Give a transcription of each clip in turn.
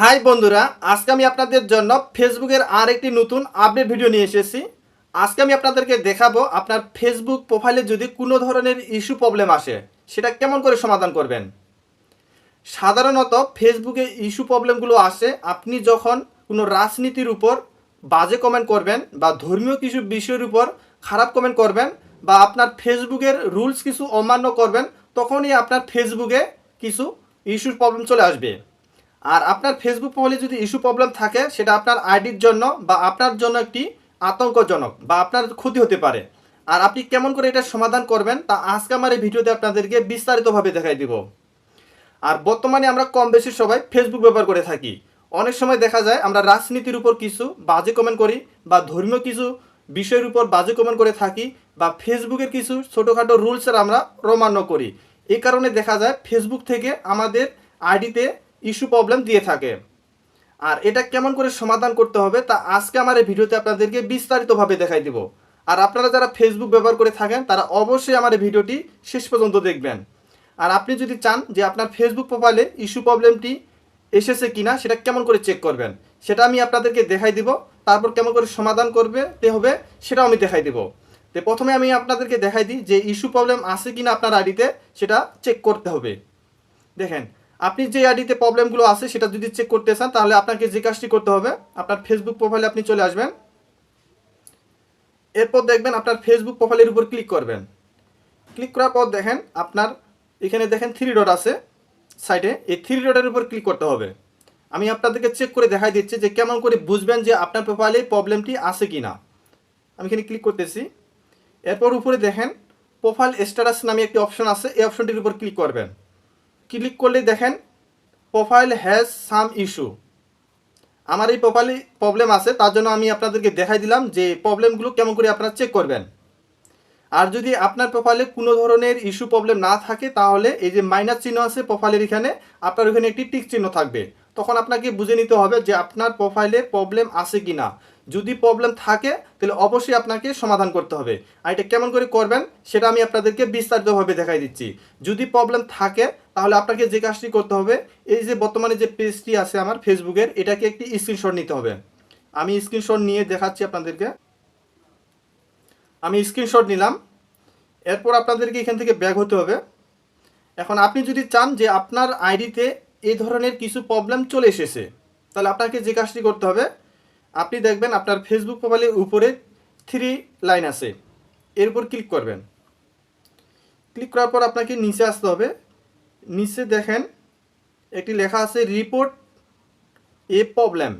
High বন্ধুরা, আজকে আমি আপনাদের জন্য ফেসবুকের আর একটি নতুন আপডেট ভিডিও নিয়ে এসেছি। আজকে আমি আপনাদেরকে দেখাবো আপনার ফেসবুক প্রোফাইলে যদি কোনো ধরনের ইস্যু প্রবলেম আসে, সেটা কেমন করে সমাধান করবেন? সাধারণত ফেসবুকে ইস্যু প্রবলেমগুলো আসে, আপনি যখন কোনো রাজনীতির উপর বাজে কমেন্ট করবেন বা ধর্মীয় কিছু বিষয়ের উপর খারাপ কমেন্ট করবেন বা আপনার ফেসবুকের রুলস কিছু অমান্য করবেন, তখনই আপনার ফেসবুকে কিছু ইস্যুর প্রবলেম চলে আসবে। আর আপনার ফেসবুক প্রোফাইলে যদি ইস্যু প্রবলেম থাকে, সেটা আপনার আইডির জন্য বা আপনার জন্য একটি আতঙ্কজনক বা আপনার ক্ষতি হতে পারে। আর আপনি কেমন করে এটা সমাধান করবেন, তা আজকে আমার এই ভিডিওতে আপনাদেরকে বিস্তারিতভাবে দেখাই দিব। আর বর্তমানে আমরা কম বেশি সবাই ফেসবুক ব্যবহার করে থাকি। অনেক সময় দেখা যায় আমরা রাজনীতির উপর কিছু বাজে কমেন্ট করি বা ধর্মীয় কিছু বিষয়ের উপর বাজে কমেন্ট করে থাকি বা ফেসবুকের কিছু ছোটোখাটো রুলসের আমরা অমান্য করি। এই কারণে দেখা যায় ফেসবুক থেকে আমাদের আইডিতে ইস্যু প্রবলেম দিয়ে থাকে। আর এটা কেমন করে সমাধান করতে হবে তা আজকে আমার এই ভিডিওতে আপনাদেরকে বিস্তারিতভাবে দেখাই দিব। আর আপনারা যারা ফেসবুক ব্যবহার করে থাকেন, তারা অবশ্যই আমার এই ভিডিওটি শেষ পর্যন্ত দেখবেন। আর আপনি যদি চান যে আপনার ফেসবুক প্রোফাইলে ইস্যু প্রবলেমটি এসেছে কিনা, সেটা কেমন করে চেক করবেন, সেটা আমি আপনাদেরকে দেখাই দিব। তারপর কেমন করে সমাধান করবে, তে হবে, সেটাও আমি দেখাই দিব। তো প্রথমে আমি আপনাদেরকে দেখাই দিই যে ইস্যু প্রবলেম আছে কিনা আপনার আইডিতে, সেটা চেক করতে হবে। দেখেন আপনি যে আইডিতে প্রবলেমগুলো আছে সেটা যদি চেক করতে চান, তাহলে আপনাকে যে কাজটি করতে হবে, আপনার ফেসবুক প্রোফাইলে আপনি চলে আসবেন। এরপর দেখবেন আপনার ফেসবুক প্রোফাইলের উপর ক্লিক করবেন। ক্লিক করার পর দেখেন আপনার, এখানে দেখেন থ্রি ডট আছে সাইডে এই থ্রি ডটের উপর ক্লিক করতে হবে। আমি আপনাদেরকে চেক করে দেখাই দিচ্ছি যে কেমন করে বুঝবেন যে আপনার প্রোফাইলে প্রবলেমটি আছে কি না আমি এখানে ক্লিক করতেছি। এরপর উপরে দেখেন প্রোফাইল স্ট্যাটাস নামে একটি অপশন আছে, এই অপশনটির উপর ক্লিক করবেন। ক্লিক করলে দেখেন প্রোফাইল হ্যাজ সাম ইস্যু আমার এই প্রোফাইলে প্রবলেম আছে, তার জন্য আমি আপনাদেরকে দেখাই দিলাম যে প্রবলেমগুলো কেমন করে আপনারা চেক করবেন। আর যদি আপনার প্রোফাইলে কোনো ধরনের ইস্যু প্রবলেম না থাকে, তাহলে এই যে মাইনাস চিহ্ন আছে প্রোফাইলের এখানে, আপনার ওখানে একটি টিক চিহ্ন থাকবে। তখন আপনাকে বুঝে নিতে হবে যে আপনার প্রোফাইলে প্রবলেম আছে কি না যদি প্রবলেম থাকে, তাহলে অবশ্যই আপনাকে সমাধান করতে হবে। আর এটা কেমন করে করবেন, সেটা আমি আপনাদেরকে বিস্তারিতভাবে দেখাই দিচ্ছি। যদি প্রবলেম থাকে, তাহলে আপনাকে যে কাজটি করতে হবে, এই যে বর্তমানে যে পেজটি আছে আমার ফেসবুকের এটাকে একটি স্ক্রিনশট নিতে হবে। আমি স্ক্রিনশট নিয়ে দেখাচ্ছি আপনাদেরকে। আমি স্ক্রিনশট নিলাম। এরপর আপনাদেরকে এখান থেকে ব্যাগ হতে হবে। এখন আপনি যদি চান যে আপনার আইডিতে এই ধরনের কিছু প্রবলেম চলে এসেছে, তাহলে আপনাকে যে কাজটি করতে হবে আপনি দেখবেন আপনার ফেসবুক প্রোফাইলের উপরে থ্রি লাইন আছে। এর উপর ক্লিক করবেন। ক্লিক করার পর আপনাকে নিচে আসতে হবে। নিচে দেখেন, একটি লেখা আছে রিপোর্ট এ প্রবলেম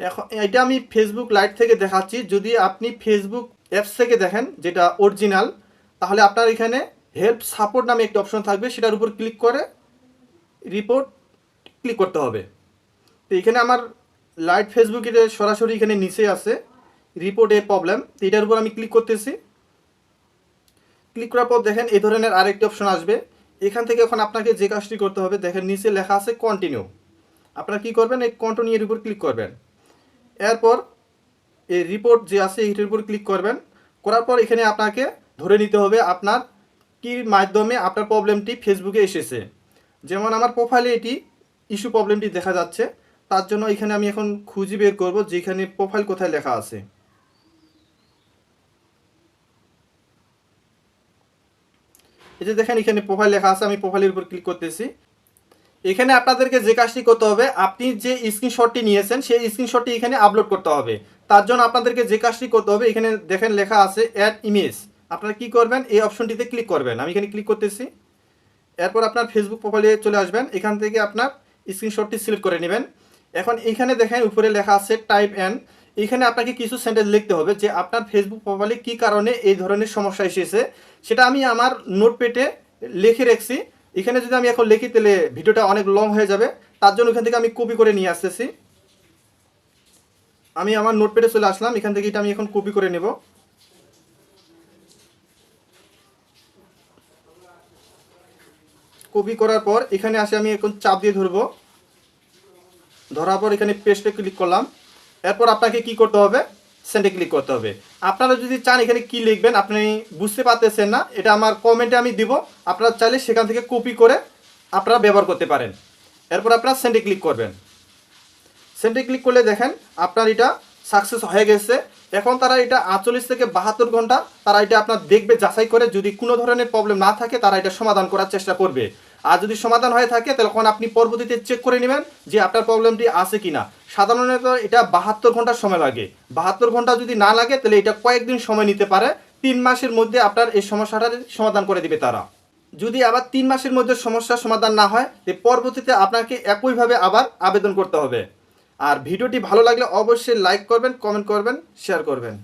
এখন এটা আমি ফেসবুক লাইট থেকে দেখাচ্ছি। যদি আপনি ফেসবুক অ্যাপস থেকে দেখেন, যেটা অরিজিনাল তাহলে আপনার এখানে হেল্প সাপোর্ট নামে একটি অপশন থাকবে। সেটার উপর ক্লিক করে রিপোর্ট ক্লিক করতে হবে। তো এখানে আমার লাইট ফেসবুকের সরাসরি এখানে নিচে আছে রিপোর্ট প্রবলেম এটার উপর আমি ক্লিক করতেছি। ক্লিক করার পর দেখেন এই ধরনের আরেকটি অপশন আসবে। এখান থেকে এখন আপনাকে যে কাজটি করতে হবে, দেখেন নিচে লেখা আছে কন্টিনিউ আপনারা কি করবেন? এই কন্টিনিউ এর উপর ক্লিক করবেন। এরপর এই রিপোর্ট যে আছে এইটার উপর ক্লিক করবেন। করার পর এখানে আপনাকে ধরে নিতে হবে আপনার কি মাধ্যমে আপনার প্রবলেমটি ফেসবুকে এসেছে। যেমন আমার প্রোফাইলে এটি ইস্যু প্রবলেমটি দেখা যাচ্ছে। তার জন্য এখানে আমি এখন খুঁজে বের করব যেখানে প্রোফাইল কোথায় লেখা আছে। এই যে দেখেন এখানে প্রোফাইল লেখা আছে, আমি প্রোফাইলের উপর ক্লিক করতেছি। এখানে আপনাদেরকে যে কাজটি করতে হবে, আপনি যে স্ক্রিনশটটি নিয়েছেন, সেই স্ক্রিনশটটি এখানে আপলোড করতে হবে। তার জন্য আপনাদেরকে যে কাজটি করতে হবে, এখানে দেখেন লেখা আছে অ্যাড ইমেজ আপনারা কি করবেন, এই অপশনটিতে ক্লিক করবেন। আমি এখানে ক্লিক করতেছি। এরপর আপনার ফেসবুক প্রোফাইলে চলে আসবেন। এখান থেকে আপনার স্ক্রিনশটটি সিলেক্ট করে নেবেন। এখন এখানে দেখেন উপরে লেখা আছে টাইপ অ্যান্ড এখানে আপনাকে কিছু সেন্টেন্স লিখতে হবে যে আপনার ফেসবুক প্রোফাইলে কী কারণে এই ধরনের সমস্যা এসেছে। সেটা আমি আমার নোটপ্যাডে লিখে রেখেছি। এখানে যদি আমি এখন লিখি তাহলে ভিডিওটা অনেক লং হয়ে যাবে। তার জন্য এখান থেকে আমি কপি করে নিয়ে আসতেছি। আমি আমার নোটপ্যাডে চলে আসলাম। এখান থেকে এটা আমি এখন কপি করে নেব। কপি করার পর এখানে আসে আমি এখন চাপ দিয়ে ধরবো। ধরার পর এখানে পেস্টে ক্লিক করলাম। এরপর আপনাকে কি করতে হবে? সেন্ডে ক্লিক করতে হবে। আপনারা যদি চান এখানে কি লিখবেন, আপনি বুঝতে পারতেছেন না, এটা আমার কমেন্টে আমি দিব। আপনারা চাইলে সেখান থেকে কপি করে আপনারা ব্যবহার করতে পারেন। এরপর আপনার সেন্ডে ক্লিক করবেন। সেন্ডে ক্লিক করলে দেখেন, আপনার এটা সাকসেস হয়ে গেছে। এখন তারা এটা আটচল্লিশ থেকে বাহাত্তর ঘণ্টা তারা এটা আপনার দেখবে, যাচাই করে যদি কোনো ধরনের প্রবলেম না থাকে, তারা এটা সমাধান করার চেষ্টা করবে। আর যদি সমাধান হয়ে থাকে তখন আপনি পরবর্তীতে চেক করে নেবেন যে আপনার প্রবলেমটি আছে কিনা। সাধারণত এটা বাহাত্তর ঘণ্টা সময় লাগে। বাহাত্তর ঘণ্টা যদি না লাগে, তাহলে এটা কয়েকদিন সময় নিতে পারে। তিন মাসের মধ্যে আপনার এই সমস্যাটা সমাধান করে দিবে তারা। যদি আবার তিন মাসের মধ্যে সমস্যার সমাধান না হয় তো পরবর্তীতে আপনাকে একইভাবে আবার আবেদন করতে হবে। আর ভিডিওটি ভালো লাগলে অবশ্যই লাইক করবেন কমেন্ট করবেন শেয়ার করবেন।